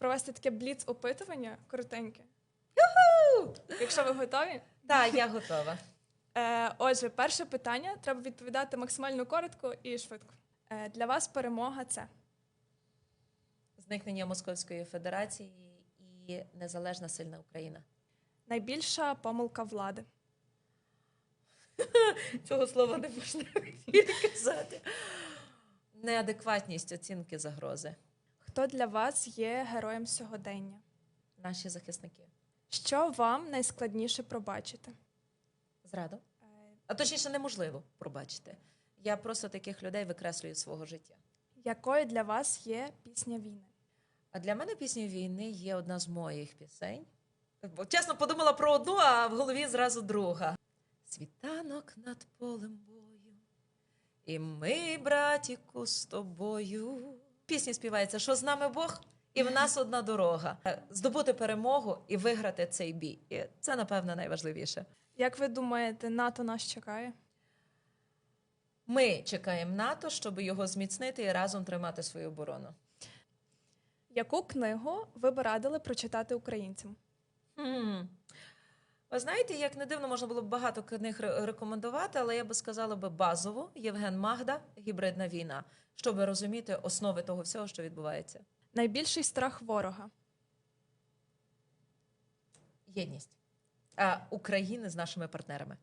провести таке бліц-опитування коротеньке. Якщо ви готові. Так, я готова. Е, отже, перше питання треба відповідати максимально коротко і швидко. Е, для вас перемога це Зникнення Московської Федерації і незалежна сильна Україна. найбільша помилка влади. Цього слова не можна в казати. Неадекватність оцінки загрози. Хто для вас є героєм сьогодення? Наші захисники. Що вам найскладніше пробачити? Зраду. А точніше, неможливо пробачити. Я просто таких людей викреслюю з свого життя. якою для вас є пісня війни? А для мене пісня війни є одна з моїх пісень. Бо чесно подумала про одну, а в голові зразу друга. Світанок над полем бою, і ми, братіку, з тобою. Пісні співається, що з нами Бог, і в нас одна дорога. Е, Здобути перемогу і виграти цей бій. І це, напевно, найважливіше. Як ви думаєте, НАТО нас чекає? Ми чекаємо НАТО, щоб його зміцнити і разом тримати свою оборону. Яку книгу ви б радили прочитати українцям? Хм. Ви знаєте, як не дивно, можна було б багато книг рекомендувати, але я би сказала би базову Євген Магда Гібридна війна, щоб розуміти основи того всього, що відбувається. Найбільший страх ворога. Єдність а, України з нашими партнерами.